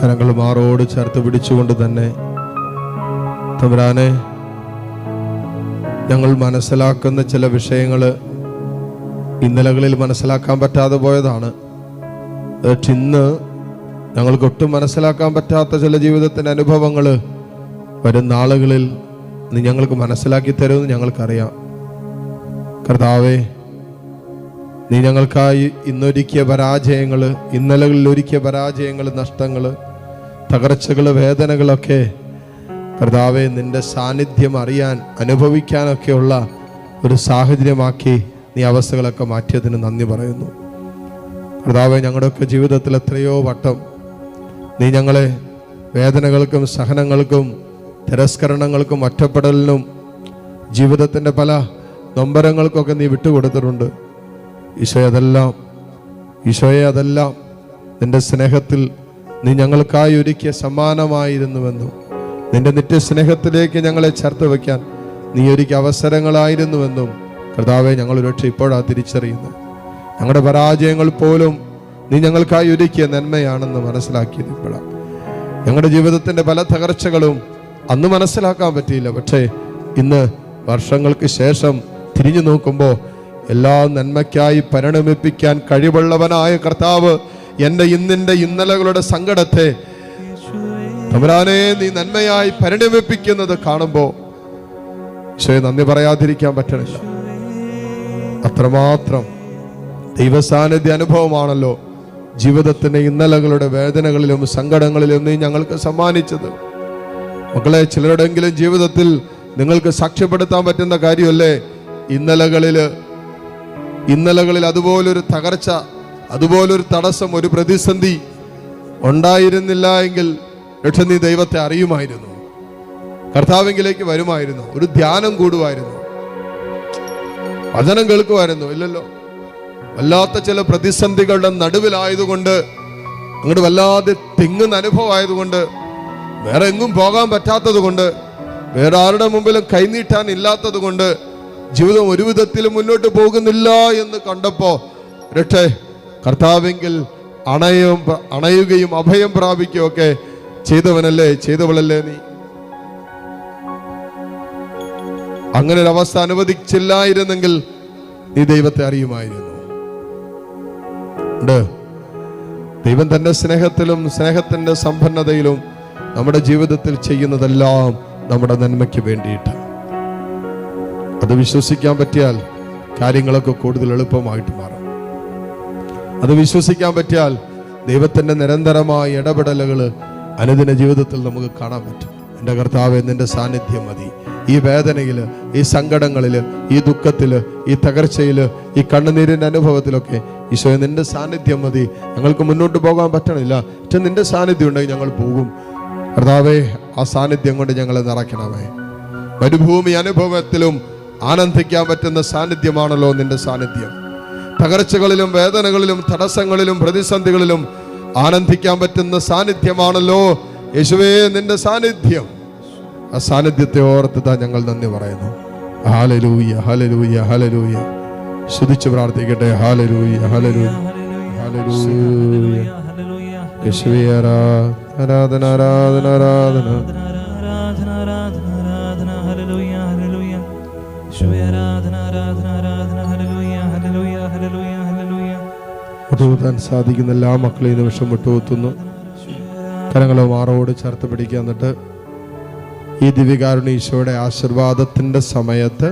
കരങ്ങൾ മാറോട് ചേർത്ത് പിടിച്ചുകൊണ്ട് തന്നെ തമ്പുരാനെ ഞങ്ങൾ മനസ്സിലാക്കുന്ന ചില വിഷയങ്ങൾ ഇന്നലകളിൽ മനസ്സിലാക്കാൻ പറ്റാതെ പോയതാണ്. ഇന്ന് ഞങ്ങൾക്കൊട്ടും മനസ്സിലാക്കാൻ പറ്റാത്ത ചില ജീവിതത്തിന്റെ അനുഭവങ്ങൾ വരും നാളുകളിൽ നീ ഞങ്ങൾക്ക് മനസ്സിലാക്കി തരുമെന്ന് ഞങ്ങൾക്കറിയാം. കർത്താവേ നീ ഞങ്ങൾക്കായി ഇന്നൊരുക്കിയ പരാജയങ്ങൾ ഇന്നലകളിൽ ഒരുക്കിയ പരാജയങ്ങൾ നഷ്ടങ്ങൾ തകർച്ചകൾ വേദനകളൊക്കെ കർത്താവെ നിന്റെ സാന്നിധ്യം അറിയാൻ അനുഭവിക്കാനൊക്കെയുള്ള ഒരു സാഹചര്യമാക്കി നീ അവസ്ഥകളൊക്കെ മാറ്റിയതിന് നന്ദി പറയുന്നു. കർത്താവെ ഞങ്ങളുടെയൊക്കെ ജീവിതത്തിൽ എത്രയോ വട്ടം നീ ഞങ്ങളെ വേദനകൾക്കും സഹനങ്ങൾക്കും തിരസ്കരണങ്ങൾക്കും ഒറ്റപ്പെടലിനും ജീവിതത്തിന്റെ പല നൊമ്പരങ്ങൾക്കൊക്കെ നീ വിട്ടുകൊടുത്തിട്ടുണ്ട്. ഈശോയെ അതെല്ലാം ഈശോയെ അതെല്ലാം നിന്റെ സ്നേഹത്തിൽ നീ ഞങ്ങൾക്കായി ഒരുക്കിയ സമ്മാനമായിരുന്നുവെന്നും നിന്റെ നിത്യസ്നേഹത്തിലേക്ക് ഞങ്ങളെ ചേർത്ത് വയ്ക്കാൻ നീ ഒരുക്കിയ അവസരങ്ങളായിരുന്നുവെന്നും കർത്താവെ ഞങ്ങൾ ഒരുപക്ഷെ ഇപ്പോഴാണ് തിരിച്ചറിയുന്നത്. ഞങ്ങളുടെ പരാജയങ്ങൾ പോലും നീ ഞങ്ങൾക്കായി ഒരുക്കിയ നന്മയാണെന്ന് മനസ്സിലാക്കിയത് ഇപ്പോഴാണ് ഞങ്ങളുടെ ജീവിതത്തിന്റെ പല തകർച്ചകളും അന്ന് മനസ്സിലാക്കാൻ പറ്റിയില്ല. പക്ഷേ ഇന്ന് വർഷങ്ങൾക്ക് ശേഷം തിരിഞ്ഞു നോക്കുമ്പോൾ എല്ലാ നന്മയ്ക്കായി പരിണമിപ്പിക്കാൻ കഴിവുള്ളവനായ കർത്താവ് എന്റെ ഇന്നിന്റെ ഇന്നലകളുടെ സങ്കടത്തെ തമരാനെ നീ നന്മയായി പരിണമിപ്പിക്കുന്നത് കാണുമ്പോൾ ഈശോയെ നന്ദി പറയാതിരിക്കാൻ പറ്റണില്ല അത്രമാത്രം ദൈവസാന്നിധ്യ അനുഭവമാണല്ലോ ജീവിതത്തിന്റെ ഇന്നലകളുടെ വേദനകളിലും സങ്കടങ്ങളിലും നീ ഞങ്ങൾക്ക് സമ്മാനിച്ചത്. മക്കളെ ചിലരുടെങ്കിലും ജീവിതത്തിൽ നിങ്ങൾക്ക് സാക്ഷ്യപ്പെടുത്താൻ പറ്റുന്ന കാര്യമല്ലേ? ഇന്നലകളിൽ ഇന്നലകളിൽ അതുപോലൊരു തകർച്ച അതുപോലൊരു തടസ്സം ഒരു പ്രതിസന്ധി ഉണ്ടായിരുന്നില്ല എങ്കിൽ ലക്ഷണി ദൈവത്തെ അറിയുമായിരുന്നു. കർത്താവിങ്കിലേക്ക് വരുമായിരുന്നു. ഒരു ധ്യാനം കൂടുമായിരുന്നു. വചനം കേൾക്കുമായിരുന്നു. ഇല്ലല്ലോ. വല്ലാത്ത ചില പ്രതിസന്ധികളുടെ നടുവിലായതുകൊണ്ട് അങ്ങോട്ട് വല്ലാതെ തിങ്ങുന്ന അനുഭവമായതുകൊണ്ട് വേറെ എങ്ങും പോകാൻ പറ്റാത്തത് കൊണ്ട് വേറെ ആരുടെ മുമ്പിലും കൈനീട്ടാൻ ഇല്ലാത്തത് കൊണ്ട് ജീവിതം ഒരു വിധത്തിലും മുന്നോട്ട് പോകുന്നില്ല എന്ന് കണ്ടപ്പോ രക്ഷേ കർത്താവെങ്കിൽ അണയും അണയുകയും അഭയം പ്രാപിക്കുകയും ഒക്കെ ചെയ്തവനല്ലേ ചെയ്തവളല്ലേ നീ? അങ്ങനെ ഒരു അവസ്ഥ അനുവദിച്ചില്ലായിരുന്നെങ്കിൽ നീ ദൈവത്തെ അറിയുമായിരുന്നു. ദൈവം തന്റെ സ്നേഹത്തിലും സ്നേഹത്തിന്റെ സമ്പന്നതയിലും നമ്മുടെ ജീവിതത്തിൽ ചെയ്യുന്നതെല്ലാം നമ്മുടെ നന്മയ്ക്ക് വേണ്ടിയിട്ട്. അത് വിശ്വസിക്കാൻ പറ്റിയാൽ കാര്യങ്ങളൊക്കെ കൂടുതൽ എളുപ്പമായിട്ട് മാറും. അത് വിശ്വസിക്കാൻ പറ്റിയാൽ ദൈവത്തിന്റെ നിരന്തരമായ ഇടപെടലുകൾ അനുദിന ജീവിതത്തിൽ നമുക്ക് കാണാൻ പറ്റും. എന്റെ കർത്താവ് നിന്റെ സാന്നിധ്യം മതി. ഈ വേദനയിൽ ഈ സങ്കടങ്ങളിൽ ഈ ദുഃഖത്തിൽ ഈ തകർച്ചയിൽ ഈ കണ്ണുനീരിന്റെ അനുഭവത്തിലൊക്കെ ഈശോ നിന്റെ സാന്നിധ്യം മതി. ഞങ്ങൾക്ക് മുന്നോട്ട് പോകാൻ പറ്റണില്ല. പക്ഷെ നിന്റെ സാന്നിധ്യം ഉണ്ടെങ്കിൽ ഞങ്ങൾ പോകും. കർത്താവേ ആ സാന്നിധ്യം കൊണ്ട് ഞങ്ങളെ നിറയ്ക്കണമേ. മരുഭൂമി അനുഭവത്തിലും ആനന്ദിക്കാൻ പറ്റുന്ന സാന്നിധ്യമാണല്ലോ നിന്റെ സാന്നിധ്യം. തകർച്ചകളിലും വേദനകളിലും തടസ്സങ്ങളിലും പ്രതിസന്ധികളിലും ആനന്ദിക്കാൻ പറ്റുന്ന സാന്നിധ്യമാണല്ലോ. യേശുവേ നിന്റെ സാന്നിധ്യം. ആ സാന്നിധ്യത്തെ ഓർത്തിട്ടാ ഞങ്ങൾ നന്ദി പറയുന്നു. ഹാലലൂയ ഹാലലൂയ ഹാലലൂയ ശുദ്ധിച്ച് പ്രാർത്ഥിക്കട്ടെ. ഹാലലൂയ ഹാലലൂയ ഹാലലൂയ യേശുവേ ആരാധന ആരാധന ആരാധന ആരാധന. ആരാധന ആരാധന യേശുവേ ആരാധന ആരാധന ആരാധന. മുട്ടുകുത്താൻ സാധിക്കുന്ന എല്ലാ മക്കളെയും നിമിഷം മുട്ടുകുത്തുന്നു കരങ്ങളെ മാറോട് ചേർത്ത് പിടിക്കുക എന്നിട്ട് ഈ ദിവ്യകാരുണ ഈശോയുടെ ആശീർവാദത്തിന്റെ സമയത്ത്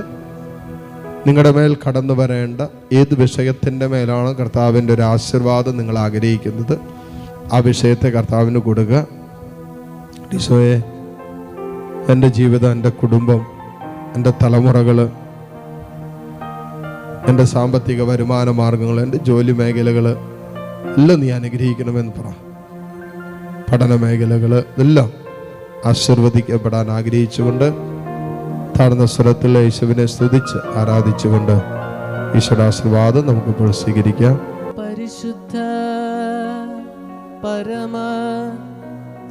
നിങ്ങളുടെ മേൽ കടന്നു വരേണ്ട ഏത് വിഷയത്തിന്റെ മേലാണ് കർത്താവിന്റെ ഒരു ആശീർവാദം നിങ്ങൾ ആഗ്രഹിക്കുന്നത്? ആ വിഷയത്തെ കർത്താവിന് കൊടുക്കുക. ഈശോയെ എന്റെ ജീവിതം എന്റെ കുടുംബം എന്റെ തലമുറകൾ എന്റെ സാമ്പത്തിക വരുമാന മാർഗങ്ങൾ എന്റെ ജോലി മേഖലകൾ എല്ലാം നീ അനുഗ്രഹിക്കണമെന്ന് പറ. പഠന മേഖലകൾ ഇതെല്ലാം ആശീർവദിക്കപ്പെടാൻ ആഗ്രഹിച്ചുകൊണ്ട് താഴ്ന്ന സ്വരത്തിൽ യേശുവിനെ സ്തുതിച്ച് ആരാധിച്ചുകൊണ്ട് ഈശ്വര ആശീർവാദം നമുക്കിപ്പോൾ സ്വീകരിക്കാം. പരിശുദ്ധ പരമ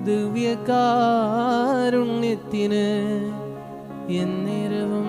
ദിവ്യകാരുണ്യത്തിന് എന്നേരവും